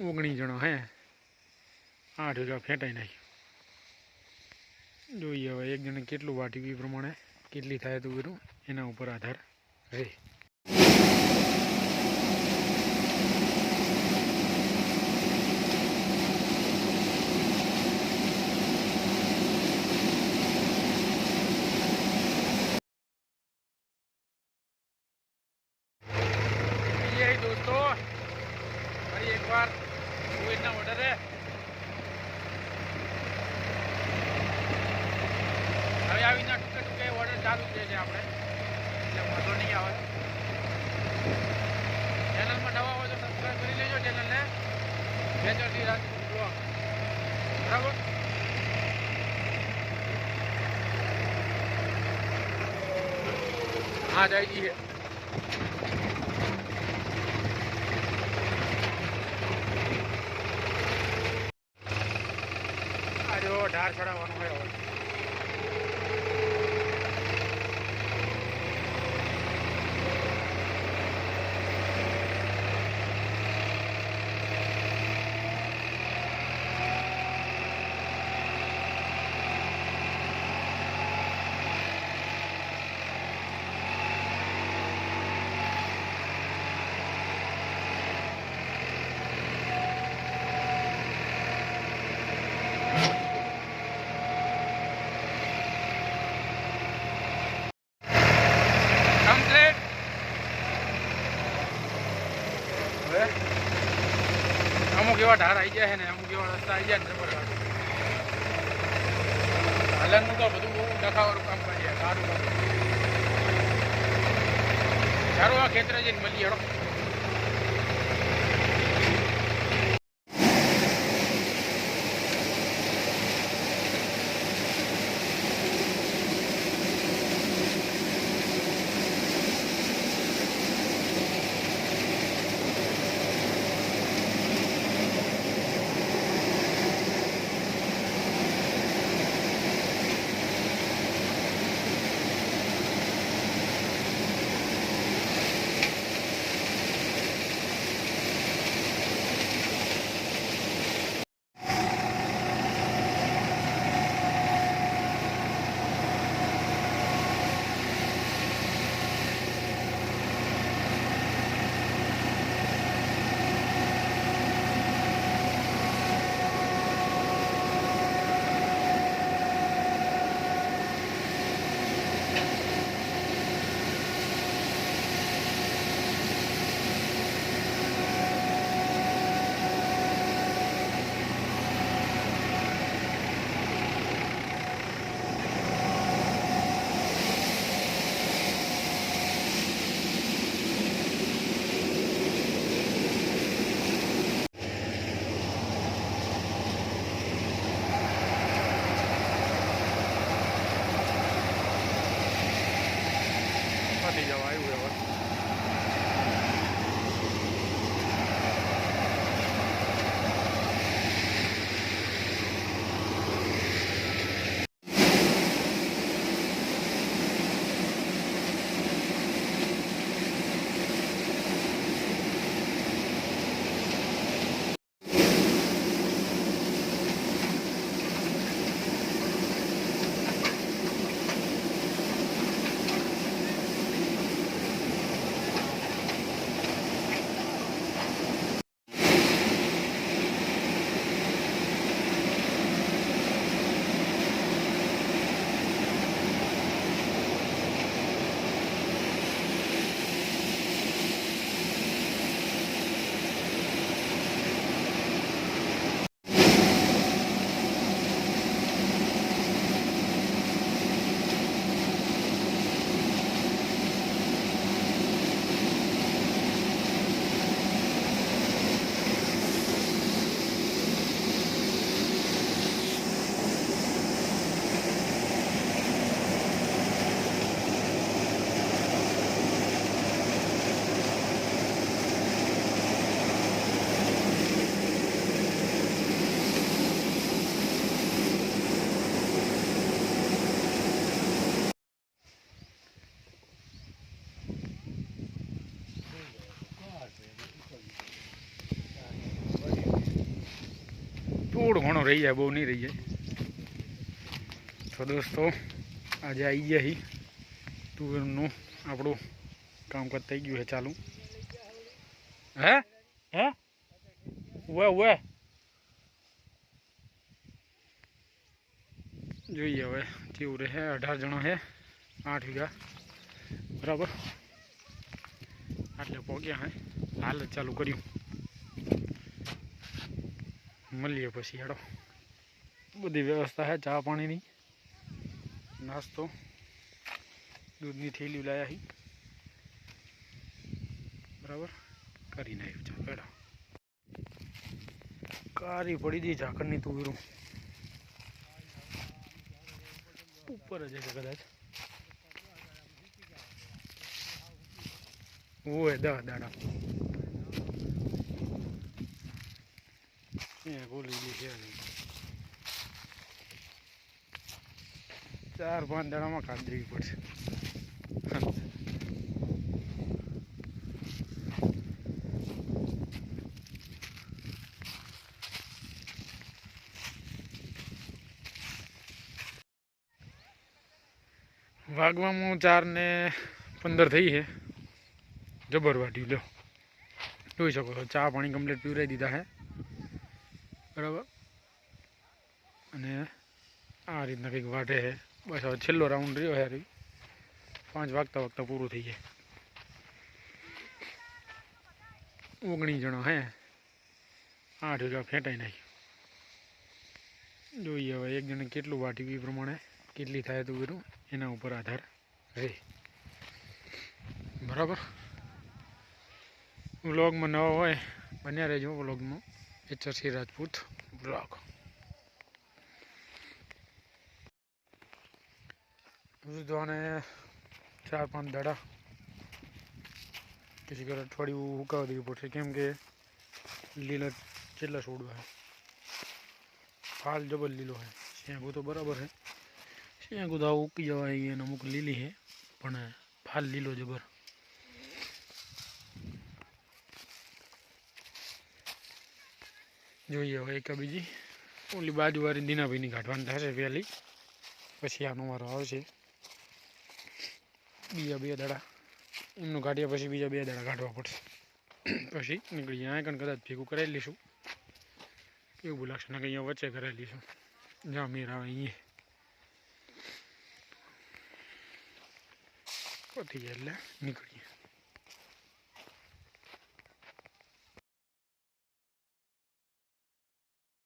ઓગણીસ જણો હે. આઠ હજાર ફેંટાઈ નાખ્યું. જોઈએ હવે એક જણે કેટલું વાટ્યું એ પ્રમાણે કેટલી થાય તો બધું એના ઉપર આધાર રહે. એકવાર કોવિડના ઓર્ડરે. હવે આવીના ટૂંકે ટૂંકે ઓર્ડર ચાલુ જ છે આપણે. એટલે વાંધો નહીં આવે. ચેનલમાં નવા હોય તો સબસ્ક્રાઈબ કરી લેજો ચેનલને. વેચરથી રાજપૂત બ્લોગ બરાબર? હા, જાય આ જો ઢાર હોય હવે કમ્પ્લીટ હવે અમુક એવા ઢાર આવી જાય ને, અમુક એવા રસ્તા આવી જાય ને જબર લાગે હલનનું તો બધું બહુ ડખાવાળું કામ કરીએ સારું કામ. સારું આ ખેતરે જઈને મળીએ હેડો થોડો ઘણો રહી જાય, બહુ નહીં રહી જાય. તો દોસ્તો, આજે આવી ગયા હી. તુવેરનું આપણું કામકાજ થઈ ગયું છે ચાલુ. હે? હે? ઉવે ઉવે. જોઈએ હવે કેવું રહે, અઢાર જણા છે આઠ વીઘા. બરાબર? આટલે પહોંચ્યા હે. હાલ ચાલુ કર્યું. મળીએ પછી, હેડો. બધી વ્યવસ્થા છે, ચા પાણીની. નાસ્તો. દૂધની થેલીઓ લાયા હી. બરાબર? કરીને આવ્યું છે હેડો. કારી પડી દી ઝાકરની તુવેરું ઉપર જ હશે કદાચ. ઓય દહ દાડા. એ ગોલી છે. ચાર પાંચ દાડામાં કાઢ દેવી પડશે વાગવામાં ચાર ને પંદર થઈ છે. જબર વાટ્યું લ્યો. જોઈ શકો છો, ચા પાણી કમ્પ્લીટ પીવરાઈ દીધા છે. બરાબર? અને આ રીતના કંઈક વાટે છે. બસ હવે છેલ્લો રાઉન્ડ રહ્યો છે પાંચ વાગતા વાગતા પૂરું થઈ જાય. ઓગણીસ જણા હે. આઠ વીઘા ફેંટાઈ નાખ્યું. જોઈએ હવે એક જણે કેટલું વાટ્યું એ પ્રમાણે. કેટલી થાય તો કીધું એના ઉપર આધાર રહે. બરાબર? વ્લોગમાં નવા હોય, બન્યા રહેજો વ્લોગમાં એચઆરસી રાજપૂત બ્લોગ વૃદ્ધોને ચાર પાંચ દાડા પછી ઘર અઠવાડિયું ઉકાવા દેવું પડશે કેમ કે લીલા કેટલા છોડવા છે ફાલ જબર લીલો છે શેંગો તો બરાબર છે શેંગો તો આ ઉકી જવાય એને અમુક લીલી છે પણ ફાલ લીલો જબર જોઈએ હવે એક બીજી. ઓલી બાજુવાળી દીનાભાઈની કાઢવાની થશે પહેલી. પછી આનો મારો આવશે. બીજા બે દાડા. એમનું કાઢ્યા પછી બીજા બે દાડા કાઢવા પડશે. પછી નીકળી જાય. કણ કદાચ ભેગું કરાવી લઈશું. એવું લાગશે ને અહીંયા વચ્ચે કરાવી લઈશું. જ્યાં મેર આવે અહીંયા. પતી એટલે નીકળીએ.